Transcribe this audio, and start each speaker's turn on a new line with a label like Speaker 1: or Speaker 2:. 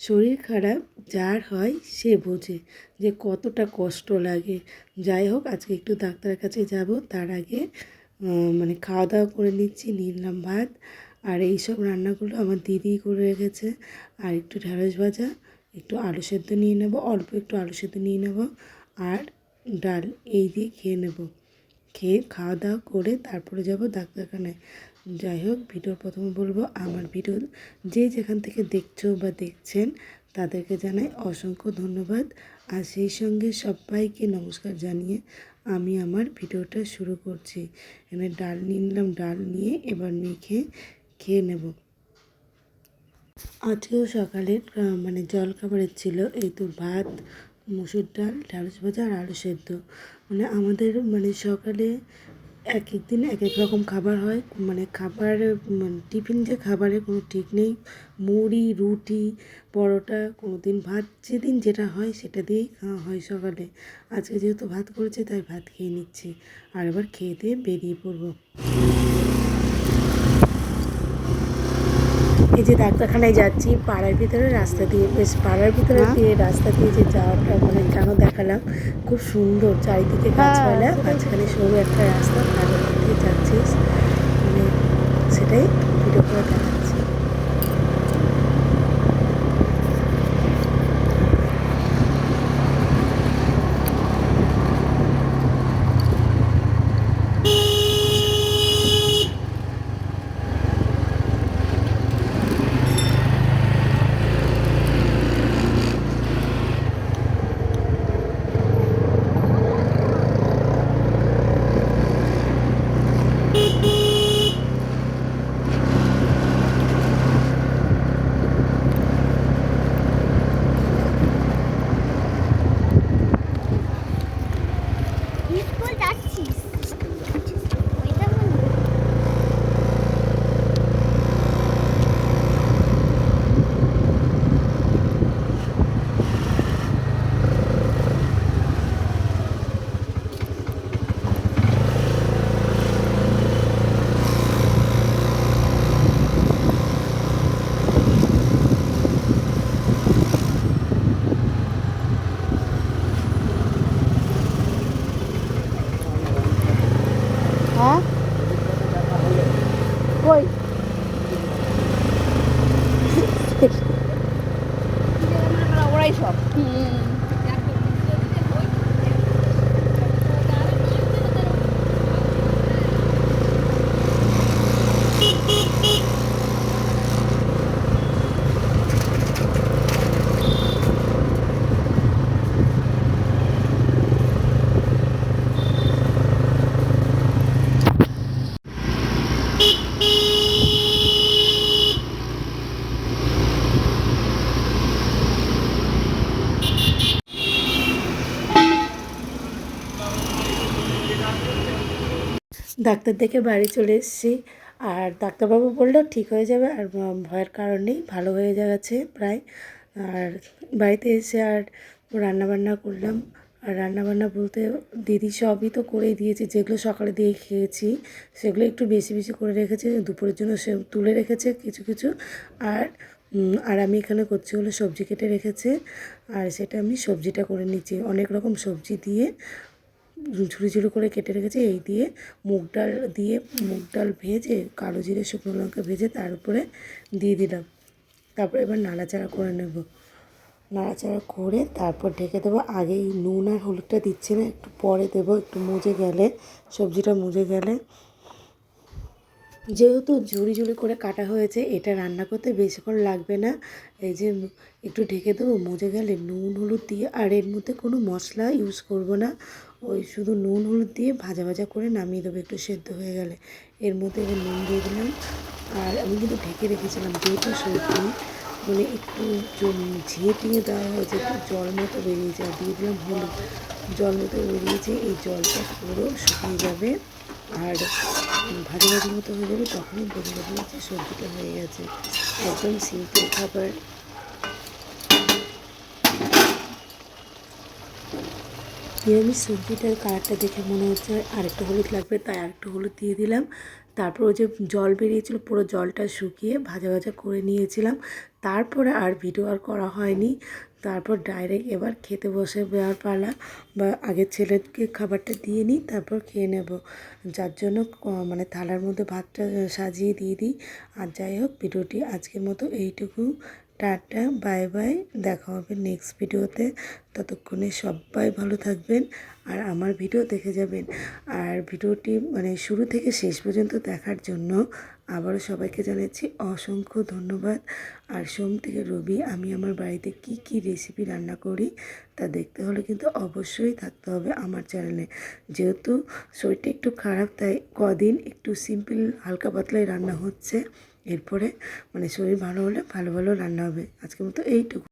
Speaker 1: শরীর খারাপ, যার হয় সে বোঝে যে কতটা কষ্ট লাগে। যাই হোক, আজকে একটু ডাক্তারের কাছে যাব। তার আগে মানে খাওয়া দাওয়া করে নিচ্ছি, নিলাম ভাত। আর এই সব রান্নাগুলো আমার দিদি করে রেখেছে। আর একটু ঢ্যাঁড়স ভাজা, একটু আলু সেদ্ধ নিয়ে নেব, অল্প একটু আলু সেদ্ধ নিয়ে নেব। আর ডাল এই দিয়ে খেয়ে নেব। খেয়ে খাওয়া দাওয়া করে তারপরে যাব ডাক্তারখানায়। যাই হোক, ভিডিওর প্রথমে বলব, আমার ভিডিও যে যেখান থেকে দেখছ বা দেখছেন, তাদেরকে জানাই অসংখ্য ধন্যবাদ। আর সেই সঙ্গে সবাইকে নমস্কার জানিয়ে আমি আমার ভিডিওটা শুরু করছি। এখানে ডাল নিয়ে নিলাম, ডাল নিয়ে এবার মেখে খেয়ে নেব। আজকেও সকালে মানে জল খাবারের ছিল, এই তো ভাত মুসুর ডাল ঢ্যাঁড়স ভাজা আর আলু সেদ্ধ। মানে আমাদের মানে সকালে এক এক দিন এক এক রকম খাবার হয়। মানে খাবার মানে টিফিন যে খাবারের কোনো ঠিক নেই। মুড়ি, রুটি, পরোটা কোনো দিন ভাত, যেদিন যেটা হয় সেটা দিয়েই খাওয়া হয় সকালে। আজকে যেহেতু ভাত করেছে, তাই ভাত খেয়ে নিচ্ছি। আর এবার খেয়ে দিয়ে বেরিয়ে পড়ব। এই যে ডাক্তারখানায় যাচ্ছি পাড়ার ভিতরে রাস্তা দিয়ে বেশ পাড়ার ভিতরে দিয়ে রাস্তা দিয়ে যে যাওয়াটা মানে কেন দেখালাম খুব সুন্দর চারিদিকে গাছপালা মাঝখানে সরু একটা রাস্তা পাড়ার দিয়ে যাচ্ছিস মানে সেটাই ভিডিও করে দেখাচ্ছি ডাক্তার দেখে বাড়ি চলে এসেছি। আর ডাক্তারবাবু বলল, ঠিক হয়ে যাবে, আর ভয়ের কারণ নেই, ভালো হয়ে যাচ্ছে প্রায়। আর বাড়িতে এসে আর রান্নাবান্না করলাম। আর রান্নাবান্না বলতে দিদি সবই তো করেই দিয়েছে, যেগুলো সকালে দিয়ে খেয়েছি, সেগুলো একটু বেশি বেশি করে রেখেছে, দুপুরের জন্য সে তুলে রেখেছে কিছু কিছু। আর আর আমি এখানে করছি হলো সবজি কেটে রেখেছে। আর সেটা আমি সবজিটা করে নিচ্ছি, অনেক রকম সবজি দিয়ে। ঝুড়ি ঝুড়ি করে কেটে রেখেছি। এই দিয়ে মুগ ডাল দিয়ে মুগ ডাল ভেজে, কালো জিরে, শুকনো লঙ্কা ভেজে তার উপরে দিয়ে দিলাম। তারপরে এবার নাড়াচাড়া করে নেব। নাড়াচাড়া করে তারপর ঢেকে দেবো। আগেই নুন আর হলুদটা দিচ্ছি না, একটু পরে দেবো। একটু মুজে গেলে, সবজিটা মুজে গেলে যেহেতু ঝুড়ি ঝুড়ি করে কাটা হয়েছে, এটা রান্না করতে বেশিক্ষণ লাগবে না। এই যে একটু ঢেকে দেবো, মজে গেলে নুন, হলুদ দিয়ে, আর এর মধ্যে কোনো মশলা ইউজ করব না। ওই শুধু নুন, হলুদ দিয়ে ভাজা ভাজা করে নামিয়ে দেবো, একটু সেদ্ধ হয়ে গেলে। এর মধ্যে নুন দিয়ে দিলাম। আর আমি কিন্তু ঢেকে রেখেছিলাম, যেহেতু সবজি মানে একটু ঝিয়ে টিয়ে দেওয়া হয়েছে, একটু জল মতো বেরিয়েছে, আর দিয়ে দিলাম হলুদ। জল মতো বেরিয়েছে, এই জলটা পুরো শুকিয়ে যাবে। আর ভাজি ভাজি মতো হয়ে যাবে, তখনই বোঝা যাবে যে সবজিটা হয়ে গেছে। একদম সিম্পল খাবার। নিরামিষ সবজিটার কালারটা দেখে মনে হচ্ছে আরেকটু হলুদ লাগবে, তাই আরেকটু হলুদ দিয়ে দিলাম। তারপর ওই যে জল বেরিয়েছিল, পুরো জলটা শুকিয়ে ভাজা ভাজা করে নিয়েছিলাম। তারপরে আর ভিডিও আর করা হয়নি। তারপর ডাইরেক্ট এবার খেতে বসে দেওয়ার পালা বা আগের ছেলেকে খাবারটা দিয়ে নিই, তারপর খেয়ে নেব। যার জন্য মানে থালার মধ্যে ভাতটা সাজিয়ে দিয়ে দিই। আর যাই হোক, ভিডিওটি আজকের মতো এইটুকু। Tata, bye bye. দেখা হবে নেক্সট ভিডিওতে ততক্ষণে সবাই ভালো থাকবেন আর আমার ভিডিও দেখে যাবেন। আর ভিডিওটি মানে শুরু থেকে শেষ পর্যন্ত দেখার জন্য আবারও সবাইকে জানাচ্ছি অসংখ্য ধন্যবাদ। আর সোম থেকে রবি, আমি আমার বাড়িতে কি কি রেসিপি রান্না করি তা দেখতে হলে কিন্তু অবশ্যই থাকতে হবে আমার চ্যানেলে যেহেতু শরীরটা একটু খারাপ, তাই কদিন একটু সিম্পল হালকা পাতলাই রান্না হচ্ছে। এরপরে মানে শরীর ভালো হলে ভালো ভালো রান্না হবে। আজকের মতো এইটুকু।